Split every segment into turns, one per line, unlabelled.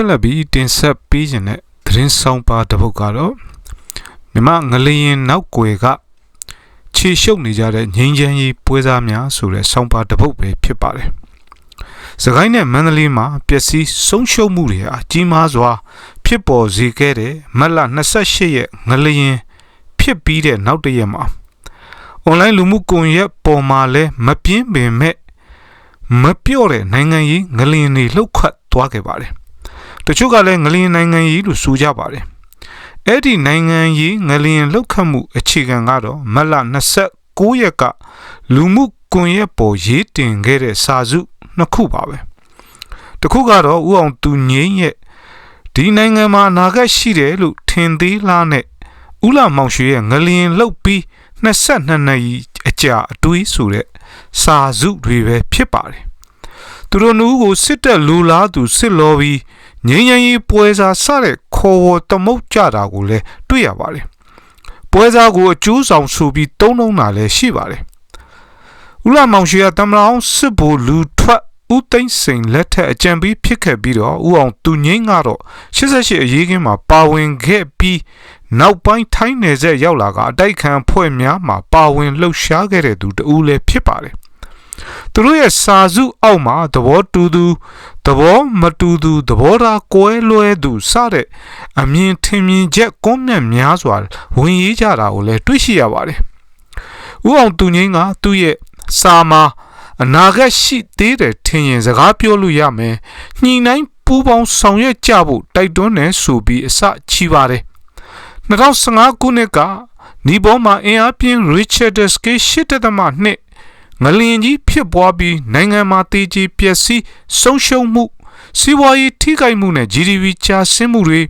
ဆက်လက်ပြီးတင်ဆက်ပေးခြင်းတဲ့သတင်းဆောင်ပါတစ်ပုဒ်ကတော့မြမငလျင်နောက်ွယ်ကခြေရှုပ်နေကြတဲ့ငင်းချမ်းကြီးပွဲစားများဆိုတဲ့ဆောင်ပါတစ်ပုဒ်ပဲဖြစ်ပါတယ်။စကိုင်းနဲ့မန္တလေးမှာပျက်စီးဆုံးရှုံးမှုတွေအကြီးမားစွာ ဖြစ်ပေါ်စေခဲ့တဲ့မတ်လ28ရက်ငလျင်ဖြစ်ပြီးတဲ့နောက်တရက်မှာအွန်လိုင်းလူမှုကွန်ရက်ပေါ်မှာလဲမပြင်းပင်မဲ့မပြော့တဲ့နိုင်ငံရေးငလျင်တွေလှုပ်ခတ်သွားခဲ့ပါတယ်။ တချို့ကလည်းငလျင်နိုင်ငံရေးလို့ဆိုကြပါတယ်။အဲ့ဒီနိုင်ငံရေးငလျင်လှုပ်ခတ်မှုအခြေခံကတော့မတ်လ29ရက်ကလူမှုကွန်ရက်ပေါ်ရေးတင်ခဲ့တဲ့စာစုနှစ်ခုပါပဲ။တစ်ခုကတော့ဥအောင်သူငိမ့်ရဲ့ဒီနိုင်ငံမှာအနာဂတ်ရှိတယ်လို့ထင်သေးလားနဲ့ဥလာမောင်ရွှေရဲ့ငလျင်လှုပ်ပြီး22နှစ်အကြာအတွေးဆိုတဲ့စာစုတွေပဲဖြစ်ပါတယ်သူတို့နှူးကိုစစ်တပ်လူလားသူစစ်လောပြီး ငင်းငင်းရေးပွဲစားစတဲ့ခေါ်ဝတမုတ်ကြတာကိုလည်းတွေ့ရပါတယ်ပွဲစားကိုအကျိုးဆောင်ဆိုပြီးတုံးလုံးတာလည်းရှိပါတယ်ဦးလာမောင်ရှိရတမလောင်စစ်ဘိုလူထွက်ဦးသိန်းစိန်လက်ထက်အကြံပေးဖြစ်ခဲ့ပြီးတော့ဦးအောင်သူငိမ့်ကတော့88အရေးကင်းမှာပါဝင်ခဲ့ပြီးနောက်ပိုင်းထိုင်းနယ်ဆက်ရောက်လာကအတိုက်ခံဖွဲ့များမှာပါဝင်လှုပ်ရှားခဲ့တဲ့သူတဦးလည်းဖြစ်ပါတယ်။ သူတို့ရဲ့စာစုအောက်မှာသဘောတူသူသဘောမတူသူသဘောထားကွဲလွဲသူစတဲ့အမြင်ထင်မြင်ချက်ကွန်းမြတ်များစွာဝင်ရေးကြတာကိုလည်းတွေ့ရှိရပါတယ်။ဦးအောင်သူငင်းကသူ့ရဲ့စာမှာအနာဂတ်ရှိသေးတယ်ထင်ရင်စကားပြောလို့ရမယ်။ညှိနှိုင်းပူးပေါင်းဆောင်ရွက်ကြဖို့တိုက်တွန်းတယ်ဆိုပြီးအစချီပါတယ်2015ခုနှစ်ကနီဘောမှာအင်အားပြင်း Richard Sky 8.2 ငလျင်ကြီးဖြစ်ပွားပြီးနိုင်ငံမှာတည်ကြည်ပျက်စီးဆုံးရှုံးမှုစီးပွားရေးထိခိုက်မှုနဲ့ GDP ကျဆင်းမှုတွေ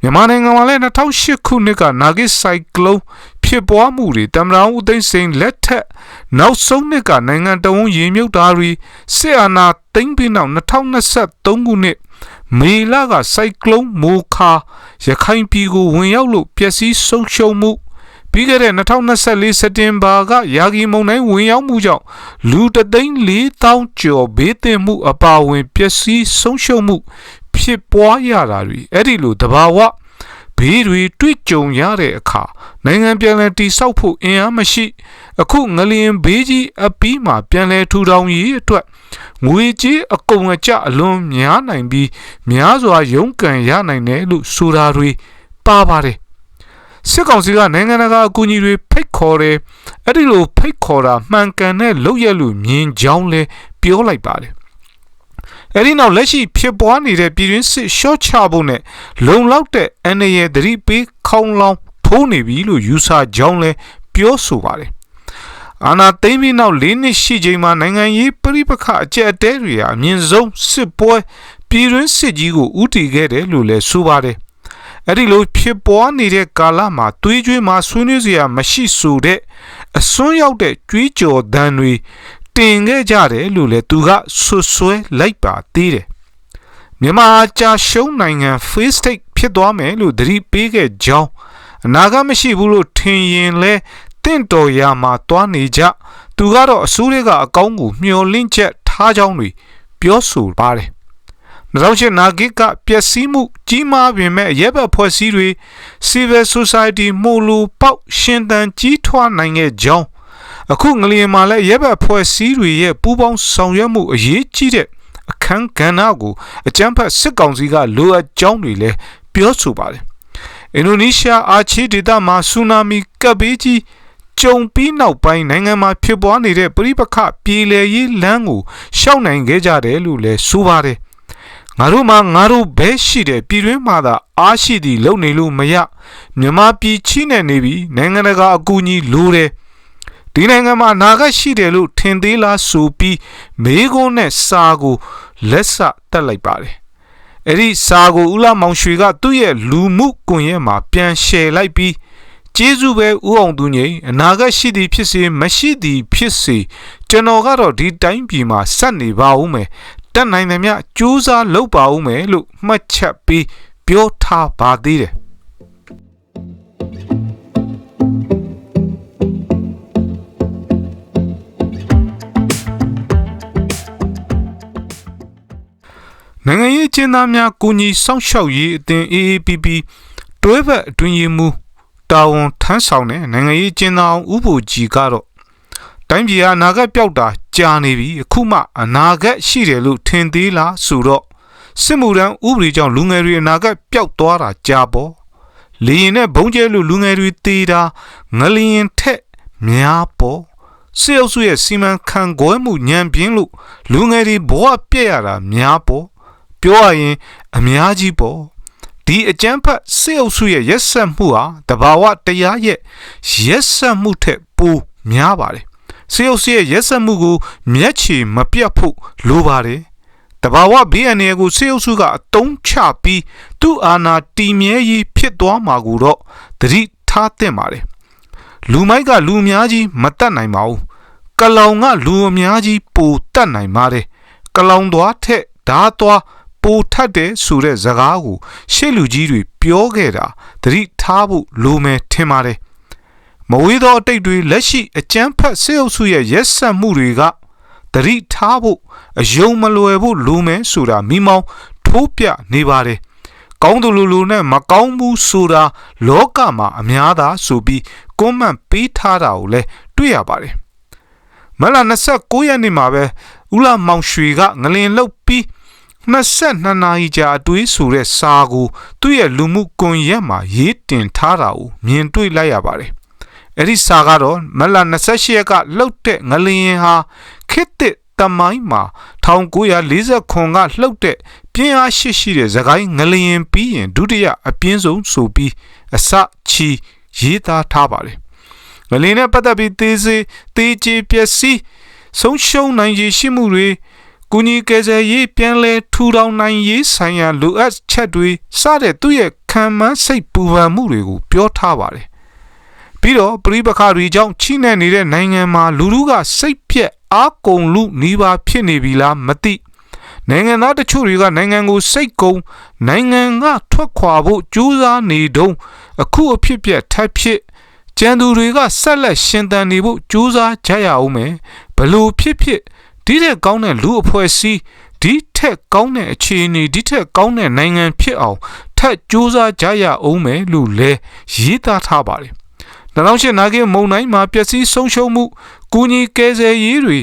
မြန်မာနိုင်ငံမှာလည်း2008ခုနှစ်ကနာဂစ်ဆိုင်ကလုန်းဖြစ်ပွားမှုတွေတမန်တော်ဦးသိန်းစိန်လက်ထက်နောက်ဆုံးနှစ်ကနိုင်ငံတော်ဝန်ရေမြုပ်တာတွေစစ်အာဏာသိမ်းပြီးနောက်2023ခုနှစ်မေလကဆိုင်ကလုန်းမိုခါရခိုင်ပြည်ကိုဝင်ရောက်လို့ပျက်စီးဆုံးရှုံးမှု ပြီးခဲ့တဲ့2024စက်တင်ဘာကယာဂီမုန်တိုင်းဝင်ရောက်မှုကြောင့်လူတသိန်း4000ကျော်ဘေးသင့်မှုအပါအဝင်ပျက်စီးဆုံးရှုံးမှု ဖြစ်ပွားရတာတွေအဲ့ဒီလိုတဘာဝဘေးတွေတွေ့ကြုံရတဲ့အခါနိုင်ငံပြန်လည်တည်ဆောက်ဖို့အင်အားမရှိ အခုငလျင်ဘေးကြီးအပီးမှာပြန်လည်ထူထောင်ရေးအတွက်ငွေကြေးအကုန်အကျအလွန်များနိုင်ပြီးများစွာရုန်းကန်ရနိုင်တယ်လို့ဆိုတာတွေပါပါတယ် စစ်ကောင်စီကနိုင်ငံတကာအကူအညီတွေဖိတ်ခေါ်တယ်အဲ့ဒီလိုဖိတ်ခေါ်တာမှန်ကန်တဲ့လုပ်ရလို့မြင်ကြောင်းလဲပြောလိုက်ပါတယ်အဲ့ဒီနောက်လက်ရှိဖြစ်ပွားနေတဲ့ပြည်တွင်းစစ်ရှော့ချဖို့နဲ့လုံလောက်တဲ့အနေရသတိပေးခေါင်းလောင်းထိုးနေပြီလို့ယူဆကြောင်းလဲပြောဆိုပါတယ်အာနာသိမ့်ပြီးနောက်၄နှစ်ရှိချိန်မှာနိုင်ငံရေးပြိပခအကြက်အတဲတွေဟာအမြင့်ဆုံးစစ်ပွဲပြည်တွင်းစစ်ကြီးကိုဥတီခဲ့တယ်လို့လည်းဆိုပါတယ် အဲ့ဒီလိုဖြစ်ပွားနေတဲ့ကာလမှာသွေးကြွေးမှာဆွေးနွေးစရာမရှိဆိုတဲ့အစွန်းရောက်တဲ့ကြွေးကြော်သံတွေတင်ခဲ့ကြတယ်လို့လည်းသူကဆွဆွဲလိုက်ပါသေးတယ်မြန်မာကြာရှုံးနိုင်ငံ face take ဖြစ်သွားမယ်လို့သတိပေးခဲ့ကြောင်းအနာဂတ်မရှိဘူးလို့ထင်ရင်လဲတင့်တော်ရာမှာသွားနေကြသူကတော့အစိုးရကအကောင်းကိုမျှော်လင့်ချက်ထားကြောင်းတွေပြောဆိုပါတယ် 2008နာဂစ်ကပျက်စီးမှုကြီးမားပင်မဲ့ရဲဘက်ဖွဲ့စည်းတွေ Civil Society မှုလူပေါက်ရှင်သန်ကြီးထွားနိုင်ခဲ့ကြောင်းအခုငလျင်မှာလည်းရဲဘက်ဖွဲ့စည်းတွေရဲ့ပူးပေါင်းဆောင်ရွက်မှုအရေးကြီးတဲ့အခန်းကဏ္ဍကိုအကြမ်းဖက်စစ်ကောင်စီကလိုအပ်ကြောင်းတွေလည်းပြောဆိုပါတယ်အင်ဒိုနီးရှားအာချီဒေသမှာဆူနာမီကပ်ဘေးကြီးကြုံပြီးနောက်ပိုင်းနိုင်ငံမှာဖြစ်ပွားနေတဲ့ပြိပခပြည်လည်ရေးလမ်းကိုရှောက်နိုင်ခဲ့ကြတယ်လို့လည်းဆိုပါတယ် ငါတို့မှာငါတို့ဘဲရှိတယ်ပြည်တွင်းမှာသာအားရှိသည်လုံနေလို့မရမြမပြည်ချိနေနေပြီနိုင်ငံတကာအကူအညီလိုတယ်ဒီနိုင်ငံမှာနာဂတ်ရှိတယ်လို့ထင်သေးလားဆိုပြီးမေးခွန်းနဲ့စာကိုလက်ဆတက်လိုက်ပါတယ်အဲ့ဒီစာကိုဦးလာမောင်ရွှေကသူ့ရဲ့လူမှုကွန်ရက်မှာပြန်ရှယ်လိုက်ပြီးကျေးဇူးပဲဥအောင်သူငိမ့်အနာဂတ်ရှိသည်ဖြစ်စေမရှိသည်ဖြစ်စေကျွန်တော်ကတော့ဒီတိုင်းပြည်မှာစက်နေပါဦးမယ် တက်နိုင်သမျှကြိုးစားလုပ်ပါဦးမယ်လို့မှတ်ချက်ပြီးပြောထားပါသေးတယ်နိုင်ငံရေးကျင်းသားများကိုညီစောင့်ရှောက်ရေးအသင်း AAPP တွဲဘက်အတွင်းရေးမှူးတာဝန်ထမ်းဆောင်တဲ့နိုင်ငံရေးကျင်းသားအောင်ဥပ္ပကြီးကတော့ တိုင်းပြည်ကအနာဂတ်ပျောက်တာကြာနေပြီအခုမှအနာဂတ်ရှိတယ်လို့ထင်သေးလားဆိုတော့စစ်မှုထမ်းဥပဒေကြောင့်လူငယ်တွေအနာဂတ်ပျောက်သွားတာကြာပေါ့လေရင်နဲ့ဘုံကျဲလို့လူငယ်တွေတေးတာငလျင်ထက်များပေါ့စေအုပ်စုရဲ့စီမံခန့်ခွဲမှုညံပြင်းလို့လူငယ်တွေဘဝပြည့်ရတာများပေါ့ပြောရရင်အများကြီးပေါ့ဒီအကျန်းဖတ်စေအုပ်စုရဲ့ရက်ဆက်မှုဟာတဘာဝတရားရဲ့ရက်ဆက်မှုထက်ပိုများပါတယ် စေအုပ်စုရဲ့ရက်ဆက်မှုကိုမျက်ခြေမပြတ်ဖို့လိုပါတယ်တဘာဝဘေးအန္တရာယ်ကိုစေအုပ်စုကအတုံးချပြီးသူ့အာဏာတည်မြဲရေးဖြစ်သွားမှာကိုတော့သတိထားသင့်ပါတယ်လူမိုက်ကလူအများကြီးမတတ်နိုင်ပါဘူးကလောင်ကလူအများကြီးပိုတတ်နိုင်ပါတယ်ကလောင်သွားထက်ဓာသွားပိုထတ်တယ်ဆိုတဲ့ဇကားကိုရှေ့လူကြီးတွေပြောခဲ့တာသတိထားဖို့လိုမယ်ထင်ပါတယ် မဝေးသောအတိတ်တွေလက်ရှိအကျန်းဖတ်စေအုပ်စုရဲ့ရက်ဆက်မှုတွေကသတိထားဖို့အယုံမလွယ်ဖို့လိုမယ်ဆိုတာမိမောင်းထိုးပြနေပါတယ်ကောင်းသူလူလူနဲ့မကောင်းဘူးဆိုတာလောကမှာအများသာဆိုပြီးကွန်မန့်ပေးထားတာကိုလည်းတွေ့ရပါတယ်မလ29ရက်နေ့မှာပဲဦးလာမောင်ရွှေကငလင်လှုပ်ပြီး22နာရီကြာအတွေးဆိုတဲ့စာကိုသူ့ရဲ့လူမှုကွန်ရက်မှာရေးတင်ထားတာကိုမြင်တွေ့လိုက်ရပါတယ် အဲ့ဒီစာကတော့မလ28ရက်ကလှုပ်တဲ့ငလျင်ဟာခေတ်သစ်တမိုင်းမှာ1940ခွန်ကလှုပ်တဲ့ပြင်းအားရှိရှိတဲ့သခိုင်းငလျင်ပြီးရင်ဒုတိယအပြင်းဆုံးဆိုပြီးအစချီရေးသားထားပါတယ်ငလျင်နဲ့ပတ်သက်ပြီးသေးစေတေးချပျက်စီးဆုံးရှုံးနိုင်ရရှိမှုတွေကုညီကယ်ဆယ်ရေးပြန်လဲထူထောင်နိုင်ရေးဆိုင်ရာလိုအပ်ချက်တွေစတဲ့သူ့ရဲ့ခံမှန်းစိတ်ပူပန်မှုတွေကိုပြောထားပါတယ် ပြီးတော့ပရိပခါတွေကြောင့်ချိနဲ့နေတဲ့နိုင်ငံမှာလူလူကစိတ်ပြက်အားကုန်လူနီးပါးဖြစ်နေပြီလားမသိနိုင်ငံသားတချို့တွေကနိုင်ငံကိုစိတ်ကုံနိုင်ငံကထွက်ခွာဖို့ကြိုးစားနေတုံးအခုအဖြစ်ပြက်ထပ်ဖြစ်ကျန်သူတွေကဆက်လက်ရှင်သန်နေဖို့ကြိုးစားကြရအောင်မယ်ဘလို့ဖြစ်ဖြစ်ဒီတဲ့ကောင်းတဲ့လူအဖွဲ့အစည်းဒီထက်ကောင်းတဲ့အခြေအနေဒီထက်ကောင်းတဲ့နိုင်ငံဖြစ်အောင်ထပ်ကြိုးစားကြရအောင်မယ်လို့လဲရေးသားထားပါတယ် 2008နာဂိမုံတိုင်းမှာပျက်စီးဆုံးရှုံးမှုကူညီကယ်ဆယ်ရေးတွေ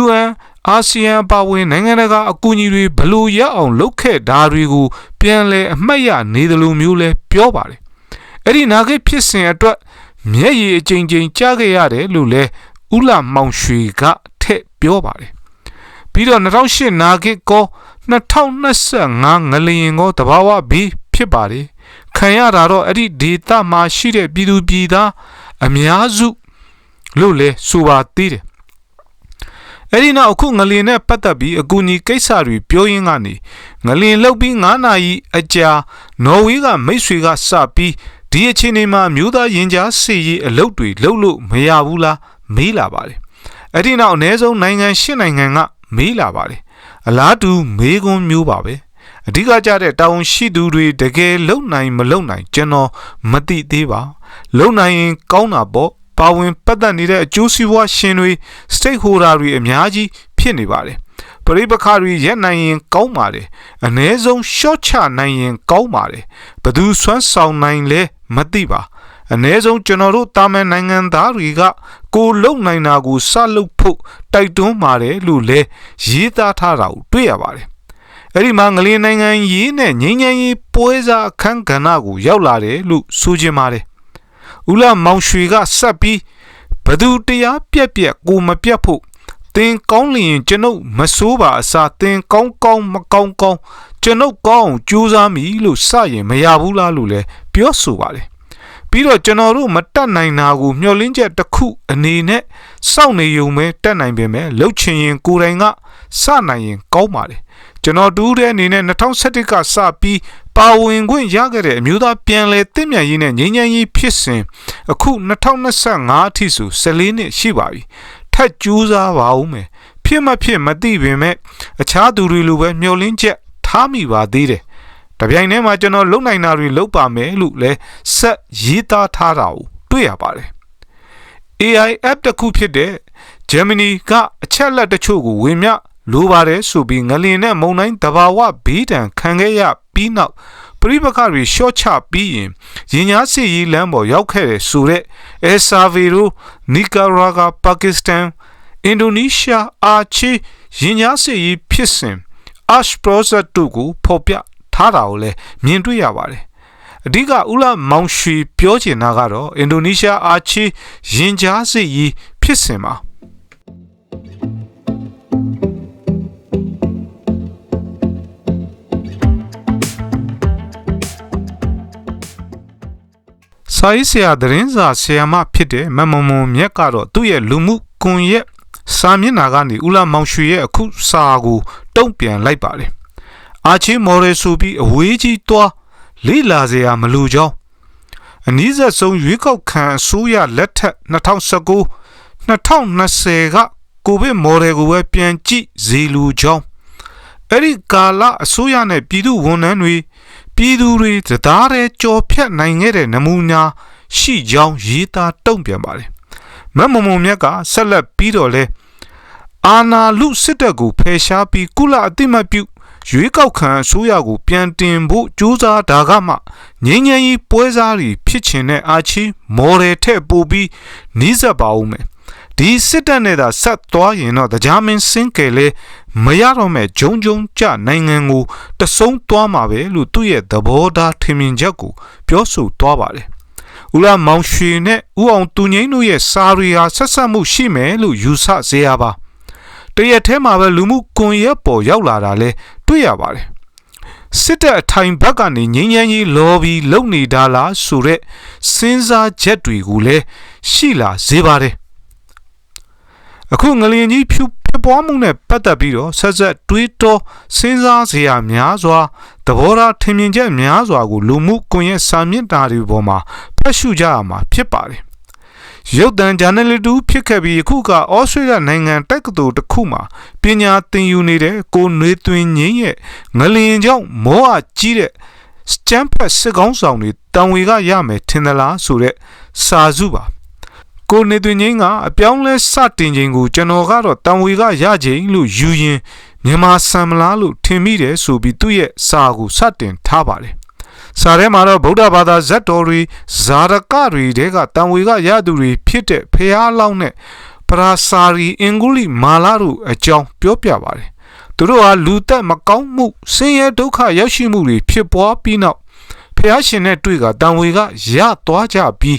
UN အာဆီယံပါဝင်နိုင်ငံတကာအကူအညီတွေဘလို့ရအောင်လုပ်ခဲ့တာတွေကိုပြန်လည်အမှတ်ရနေသလိုမျိုးလဲပြောပါတယ်အဲ့ဒီနာဂိဖြစ်စဉ်အတွက်မျက်ရည်အကြိမ်ကြိမ်ကြားခဲ့ရတယ်လို့လဲဥလာမောင်ရွှေကထက်ပြောပါတယ်ပြီးတော့2008နာဂိကော2025ငလျင်ကောတဘာဝဘီဖြစ်ပါတယ် ခံရတာတော့အဲ့ဒီဒေတာမှာရှိတဲ့ပြည်သူပြည်သားအများစုလို့လဲဆိုပါသေးတယ်အဲ့ဒီနောက်အခုငလျင်နဲ့ပတ်သက်ပြီးအကူအညီကိစ္စတွေပြောရင်းကနေငလျင်လောက်ပြီး9နာရီအကြာနော်ဝေးကမိတ်ဆွေကစပြီးဒီအချိန်မှာမြို့သားရင်ကြားစီရေးအလုပ်တွေလုပ်လို့မရဘူးလားမေးလာပါတယ်အဲ့ဒီနောက်အ ਨੇ ဆုံးနိုင်ငံရှစ်နိုင်ငံကမေးလာပါတယ်အလားတူမေးခွန်းမျိုးပါပဲ အဓိကကြတဲ့တာဝန်ရှိသူတွေတကယ်လုံနိုင်မလုံနိုင်ကျွန်တော်မသိသေးပါလုံနိုင်ရင်ကောင်းတာပေါ့ပါဝင်ပတ်သက်နေတဲ့အကျိုးစီးပွားရှင်တွေ stakeholder တွေအများကြီးဖြစ်နေပါတယ်ပရိပခါတွေရက်နိုင်ရင်ကောင်းပါတယ်အ ਨੇ ဆုံး short ချနိုင်ရင်ကောင်းပါတယ်ဘသူစွမ်းဆောင်နိုင်လဲမသိပါအ ਨੇ ဆုံးကျွန်တော်တို့တာမန်နိုင်ငံသားတွေက ကိုလုံနိုင်တာကိုစလုပ်ဖို့တိုက်တွန်းပါတယ်လို့လဲရေးသားထားတာကိုတွေ့ရပါတယ် အဲ့ဒီမှာငလျင်နိုင်ငံရေးနဲ့ငိမ့်ငိမ့်ရေးပွဲစားအခန်းကဏ္ဍကိုရောက်လာတယ်လို့ဆိုချင်ပါတယ်ဦးလာမောင်ရွှေကဆက်ပြီးဘသူတရားပြက်ပြက်ကိုမပြက်ဖို့သင်ကောင်းလျင်ကျွန်ုပ်မစိုးပါအစားသင်ကောင်းကောင်းမကောင်းကောင်းကျွန်ုပ်ကောင်းကြိုးစားမိလို့စရင်မရဘူးလားလို့လည်းပြောဆိုပါတယ်ပြီးတော့ကျွန်တော်တို့မတတ်နိုင်တာကိုမျှော်လင့်ချက်တစ်ခုအနေနဲ့စောင့်နေုံပဲတတ်နိုင်ပေမဲ့လှုပ်ချင်ရင်ကိုယ်တိုင်က စနိုင်ရင်ကောင်းပါတယ်ကျွန်တော်တူးတဲ့အနေနဲ့2017ကစပြီးပါဝင်ခွင့်ရခဲ့တဲ့အမျိုးသားပြန်လည်တည်မြဲရေးနဲ့ငြိမ်းချမ်းရေးဖြစ်စဉ်အခု2025အထိဆို14နှစ်ရှိပါပြီထပ်ကြိုးစားပါဦးမယ်ဖြစ်မဖြစ်မသိပင်မဲ့အခြားသူတွေလိုပဲမျှော်လင့်ချက်ထားမိပါသေးတယ်တပြိုင်တည်းမှာကျွန်တော်လုံနိုင်တာတွေလုပ်ပါမယ်လို့လဲဆက်ရေးသားထားတာကိုတွေ့ရပါတယ် AI app တစ်ခုဖြစ်တဲ့ Germany ကအချက်လက်တချို့ကိုဝင်မြ လိုပါတယ်ဆိုပြီးငလင်နဲ့မုံတိုင်းတဘာဝဘေးဒဏ်ခံခဲ့ရပြီးနောက်ပရိပခတွေရှော့ချပြီးရင်ရင်ညာစီရီလမ်းပေါ်ရောက်ခဲ့တဲ့ဆိုတဲ့အယ်ဆာဗီရိုနီကာရာဂါပါကစ္စတန်အင်ဒိုနီးရှားအာချီရင်ညာစီရီဖြစ်စဉ် Ash Project တို့ကိုဖော်ပြထားတာကိုလည်းမြင်တွေ့ရပါတယ်အဓိကဦးလာမောင်ရွှေပြောချင်တာကတော့အင်ဒိုနီးရှားအာချီရင်ကြားစစ်ရေးဖြစ်စဉ်မှာ ဆိုင်ဆရာသတင်းစာဆရာမဖြစ်တဲ့မမမွန်မြက်ကတော့သူ့ရဲ့လူမှုကွန်ရက်စာမျက်နှာကနေဦးလာမောင်ရွှေရဲ့အခုစာကိုတုံ့ပြန်လိုက်ပါတယ်အာချီမော်ရယ်ဆိုပြီးအဝေးကြီးသွားလေ့လာစရာမလိုကြောင်းအနည်းဆက်ဆုံးရွေးကောက်ခံအစိုးရလက်ထက်2019 2020ကကိုဗစ်မော်ဒယ်ကိုပဲပြန်ကြည့်စေလိုကြောင်းအဲ့ဒီကာလအစိုးရနဲ့ပြည်သူဝန်ထမ်းတွေ ပြည်သူတွေတရားတဲ့ကြော်ဖြတ်နိုင်ခဲ့တဲ့နမူနာရှိကြောင်းရေးသားတုံ့ပြန်ပါတယ်မမမုံမြတ်ကဆက်လက်ပြီးတော့လဲအာနာလူစစ်တပ်ကိုဖယ်ရှားပြီးကုလအတိမတ်ပြုရွေးကောက်ခံအစိုးရကိုပြန်တင်ဖို့ကြိုးစားတာကမှငြိမ်းချမ်းရေးပွဲစားတွေဖြစ်ချင်တဲ့အာချီမော်ဒယ်ထက်ပိုပြီးနှီးစပ်ပါဦးမယ် ဒီစစ်တပ်နဲ့သာဆက်သွားရင်တော့တရားမင်းစင်းကယ်လေမရတော့မဲ့ဂျုံဂျုံကြနိုင်ငံကိုတဆုံးသွားမှာပဲလို့သူ့ရဲ့သဘောထားထင်မြင်ချက်ကိုပြောဆိုသွားပါတယ်ဦးလာမောင်ရွှေနဲ့ဦးအောင်သူငိမ့်တို့ရဲ့စာရီဟာဆက်ဆက်မှုရှိမယ်လို့ယူဆစေရပါတရက်ထဲမှာပဲလူမှုကွန်ရက်ပေါ်ရောက်လာတာလဲတွေ့ရပါတယ်စစ်တပ်အထိုင်ဘက်ကနေငင်းငင်းကြီးလော်ဘီလုပ်နေတာလားဆိုတဲ့စဉ်းစားချက်တွေကိုလည်းရှိလာစေပါတယ် အခုငလျင်ကြီးဖြူဖြစ်ပွားမှုနဲ့ပတ်သက်ပြီးတော့ဆက်ဆက်တွေးတောစဉ်းစားစရာများစွာသဘောထားထင်မြင်ချက်များစွာကိုလူမှုကွန်ရက်စာမျက်နှာတွေပေါ်မှာဖတ်ရှုကြရမှာဖြစ်ပါတယ်ရုပ်သံဂျာနယ်လီတူဖြစ်ခဲ့ပြီးအခုကဩစတြေးလျနိုင်ငံတက္ကသိုလ်တစ်ခုမှာပညာသင်ယူနေတဲ့ကိုနှွေသွင်းငင်းရဲ့ငလျင်ကြောင့်မောအကြီးတဲ့စတမ်ဖက်စစ်ကောင်းဆောင်တွေတံဝေကရမယ်ထင်သလားဆိုတဲ့စာစုပါ ကိုနေသွင်းငင်းကအပြောင်းလဲစတင်ခြင်းကိုကျွန်တော်ကတော့တံဝေကရခြင်းလို့ယူရင်မြန်မာဆံမလားလို့ထင်မိတယ်ဆိုပြီးသူ့ရဲ့စာကိုစတင်ထားပါတယ်စာထဲမှာတော့ဗုဒ္ဓဘာသာဇတ်တော်တွေဇာရကတွေတဲကတံဝေကရသူတွေဖြစ်တဲ့ဖះလောင်းနဲ့ပရာစာရီအင်္ဂုလိမာလာတို့အကြောင်းပြောပြပါတယ်သူတို့ဟာလူသက်မကောင်းမှုဆင်းရဲဒုက္ခရောက်ရှိမှုတွေဖြစ်ပွားပြီးနောက် ဖះရှင်နဲ့တွေ့ကတံဝေကရသွားကြပြီး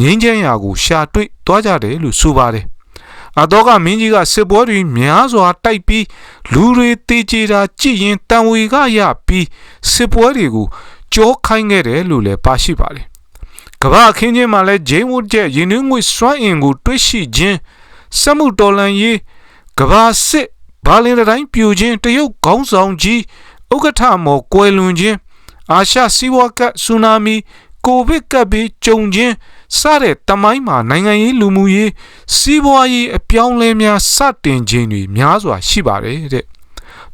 ငင်းချမ်းရာကိုရှာတွေ့သွားကြတယ်လို့ဆိုပါတယ်အတော့ကမင်းကြီးကစစ်ပွဲတွေများစွာတိုက်ပြီးလူတွေတေးကြတာကြည့်ရင်တံဝေကရပြီးစစ်ပွဲတွေကိုကြောခိုင်းခဲ့တယ်လို့လည်းပါရှိပါတယ်ကမ္ဘာအခင်းချင်းမှာလည်းဂျိမ်းဝုဒ်ရဲ့ရင်းနှီးငွေစွမ်းအင်ကိုတွေ့ရှိခြင်းစက်မှုတော်လှန်ရေးကမ္ဘာစစ်ဘာလင်တိုင်းပြူခြင်းတရုတ်ခေါင်းဆောင်ကြီးဥက္ကဋ္ဌမော်ကွယ်လွန်ခြင်း အာရှစီးပွားကဆူနာမီကိုဗစ်ကပ်ပြီးကြုံခြင်းစတဲ့တမိုင်းမှာနိုင်ငံရေးလူမှုရေးစီးပွားရေးအပြောင်းလဲများစတင်ခြင်းတွေများစွာရှိပါတယ်တဲ့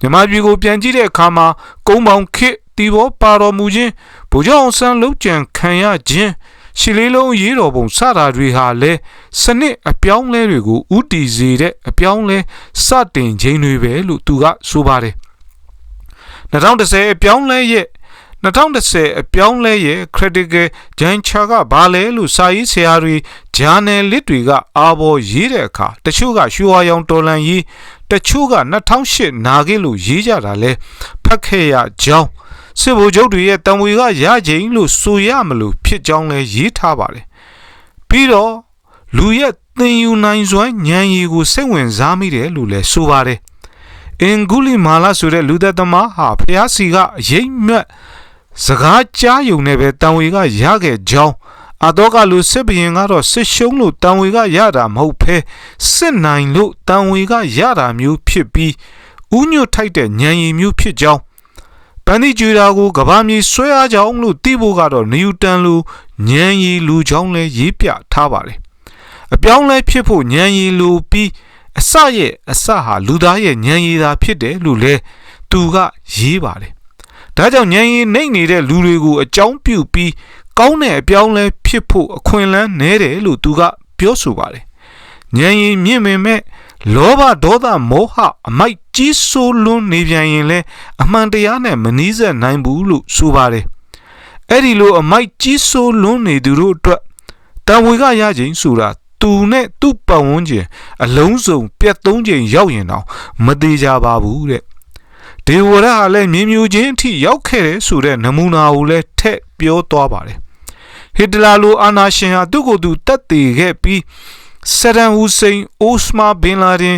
မြန်မာပြည်ကိုပြန်ကြည့်တဲ့အခါမှာကုန်းပေါင်ခစ်တီဘောပါတော်မူခြင်းဗိုလ်ချုပ်အောင်ဆန်းလှုပ်ကြံခံရခြင်းရှီလေးလုံးရေးတော်ပုံစတာတွေဟာလည်းစနစ်အပြောင်းလဲတွေကိုဥတီစေတဲ့အပြောင်းလဲစတင်ခြင်းတွေပဲလို့သူကဆိုပါတယ်2010အပြောင်းလဲရဲ့ 2010အပြောင်းလဲရဲ့ critical juncture ကဘာလဲလို့စာရေးဆရာတွေ journalist တွေကအာဘော်ရေးတဲ့အခါတချို့ကရွှေဝါရောင်တော်လန်ရေးတချို့က2008နာခဲ့လို့ရေးကြတာလဲဖတ်ခဲ့ရကြောင်းစစ်ဗိုလ်ချုပ်တွေရဲ့တံဝေကရချိန်လို့ဆိုရမလို့ဖြစ်ကြောင်းလဲရေးထားပါတယ်ပြီးတော့လူရဲ့သင်ယူနိုင်စွမ်းဉာဏ်ရည်ကိုစိတ်ဝင်စားမိတယ်လို့လဲဆိုပါတယ်အင်ဂူလီမာလာဆိုတဲ့လူသက်သမားဟာဖျားစီကအရေးမြတ် စကားကြားယုံနဲ့ပဲတံဝေကရခဲ့ကြောင်းအတော့ကလူစစ်ဘရင်ကတော့စစ်ရှုံးလို့တံဝေကရတာမဟုတ်ဖဲစစ်နိုင်လို့တံဝေကရတာမျိုးဖြစ်ပြီးဥညွတ်ထိုက်တဲ့ဉာဏ်ရည်မျိုးဖြစ်ကြောင်းပန်းဒီကျွေတာကိုကဘာမြေဆွဲအားကြောင်းလို့သိဖို့ကတော့နယူတန်လိုဉာဏ်ရည်လူကြောင်းလဲရေးပြထားပါတယ်အပြောင်းလဲဖြစ်ဖို့ဉာဏ်ရည်လူပြီးအစရဲ့အစဟာလူသားရဲ့ဉာဏ်ရည်သာဖြစ်တယ်လို့လဲသူကရေးပါတယ် ဒါကြောင့်ဉာဏ်ရည်နှိမ့်နေတဲ့လူတွေကိုအကြောင်းပြုပြီးကောင်းတဲ့အပြောင်းလဲဖြစ်ဖို့အခွင့်အလမ်းနည်းတယ်လို့သူကပြောဆိုပါတယ်ဉာဏ်ရည်မြင့်မင်မဲ့လောဘဒေါသမောဟအမိုက်ကြီးစိုးလွန်းနေပြန်ရင်လဲအမှန်တရားနဲ့မနှီးဆက်နိုင်ဘူးလို့ဆိုပါတယ်အဲ့ဒီလိုအမိုက်ကြီးစိုးလွန်းနေသူတို့အတွက်တန်ဝေကရခြင်းဆိုတာသူနဲ့သူ့ပတ်ဝန်းကျင်အလုံးစုံပြတ်သုံးချိန်ရောက်ရင်တော့မသေးကြပါဘူးတဲ့ ဒေဝရဟာလည်းမြင်းမျိုးချင်းအထိရောက်ခဲ့တယ်ဆိုတဲ့နမူနာကိုလည်းထက်ပြောသွားပါတယ်ဟစ်တလာလိုအာနာရှင်ဟာသူ့ကိုယ်သူတတ်တည်ခဲ့ပြီးဆဒန်ဟူစိန်အိုစမာဘင်လာဒင်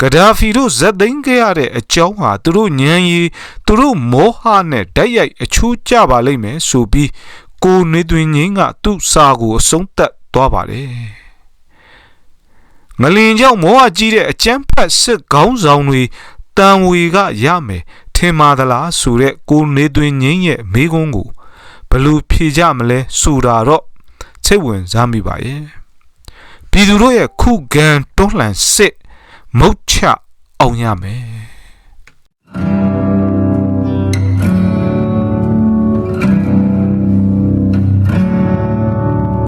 ဂဒါဖီတို့ဇက်သိမ်းခဲ့ရတဲ့အကြောင်းဟာသူတို့ညံရီသူတို့မောဟနဲ့ဓာတ်ရိုက်အချိုးကျပါလိမ့်မယ်ဆိုပြီးကိုနေသွင်းငင်းကသူ့စာကိုအဆုံးသတ်သွားပါတယ်ငလင်ကြောင့်မောဟကြီးတဲ့အကျန်းဖတ်စစ်ခေါင်းဆောင်တွေ တန်ဝေကရမယ်ထင်ပါသလားဆိုတဲ့ကိုနေသွင်းငင်းရဲ့မိကုံးကိုဘယ်လို့ဖြေကြမလဲဆိုတာတော့စိတ်ဝင်စားမိပါရဲ့ပြည်သူတို့ရဲ့ခုခံတွန်းလှန်စစ်မုတ်ချအောင်ရမယ်